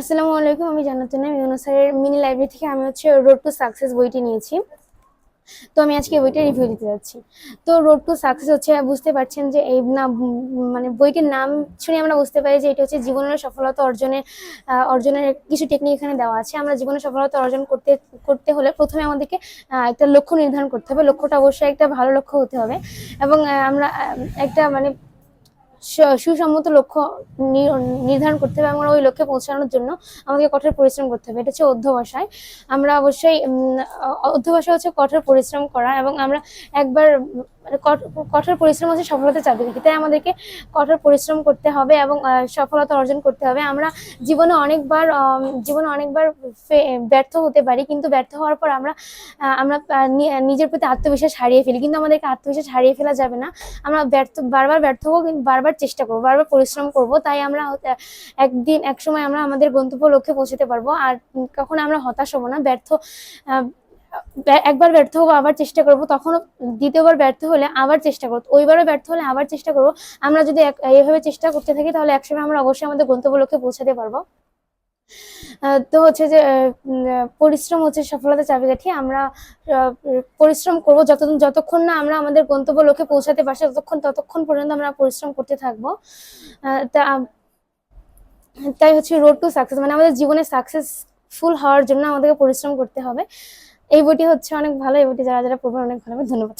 আসসালামু আলাইকুম, আমি জান্নাতুন আমি অনুসারের মিনি লাইব্রেরি থেকে আমি হচ্ছে রোড টু সাকসেস বইটি নিয়েছি। তো আমি আজকে বইটা রিভিউ দিতে যাচ্ছি। তো রোড টু সাকসেস হচ্ছে, বুঝতে পারছেন যে এই না মানে বইটির নাম শুনে আমরা বুঝতে পারি যে এটা হচ্ছে জীবনের সফলতা অর্জনের অর্জনের কিছু টেকনিক এখানে দেওয়া আছে। আমরা জীবনে সফলতা অর্জন করতে করতে হলে প্রথমে আমাদেরকে একটা লক্ষ্য নির্ধারণ করতে হবে। লক্ষ্যটা অবশ্যই একটা ভালো লক্ষ্য হতে হবে। এবং আমরা একটা মানে সুসম্মত লক্ষ্য নির্ধারণ করতে হবে এবং ওই লক্ষ্যে পৌঁছানোর জন্য আমাদেরকে কঠোর পরিশ্রম করতে হবে। এটা হচ্ছে অধ্যবসায়। আমরা অবশ্যই অধ্যবসায় হচ্ছে কঠোর পরিশ্রম করা এবং আমরা একবার মানে কঠ- কঠোর পরিশ্রম হচ্ছে সফলতা চাবিকাঠি। তাই আমাদেরকে কঠোর পরিশ্রম করতে হবে এবং সফলতা অর্জন করতে হবে। আমরা জীবনে অনেকবার জীবনে অনেকবার ব্যর্থ হতে পারি, কিন্তু ব্যর্থ হওয়ার পর আমরা আমরা নিজের প্রতি আত্মবিশ্বাস হারিয়ে ফেলি। কিন্তু আমাদেরকে আত্মবিশ্বাস হারিয়ে ফেলা যাবে না। আমরা ব্যর্থ, বারবার ব্যর্থ হব, কিন্তু বারবার চেষ্টা করব, বারবার পরিশ্রম করব, তাই আমরা একদিন, এক সময় আমরা আমাদের গন্তব্য লক্ষ্যে পৌঁছতে পারব। আর কখন আমরা হতাশ হব না, ব্যর্থ একবার ব্যর্থ হব, আবার চেষ্টা করব তখন দ্বিতীয়বার ব্যর্থ হলে আবার চেষ্টা করব, ওইবারও ব্যর্থ হলে আবার চেষ্টা করব। আমরা যদি এভাবে চেষ্টা করতে থাকি, তাহলে একসময় আমরা অবশ্যই আমাদের গন্তব্য লক্ষ্যে পৌঁছাতে পারব। তো হচ্ছে যে পরিশ্রম হচ্ছে সফলতা চাবিকাঠি। আমরা পরিশ্রম করব যতদিন যতক্ষণ না আমরা আমাদের গন্তব্য লক্ষ্যে পৌঁছাতে পারছি, ততক্ষণ ততক্ষণ পর্যন্ত আমরা পরিশ্রম করতে থাকব। তা তাই হচ্ছে রোড টু সাকসেস মানে আমাদের জীবনে সাকসেসফুল হওয়ার জন্য আমাদেরকে পরিশ্রম করতে হবে। এই বইটি হচ্ছে অনেক ভালো, এই বইটি যারা যারা পড়বেন, অনেক ভালো ধন্যবাদ।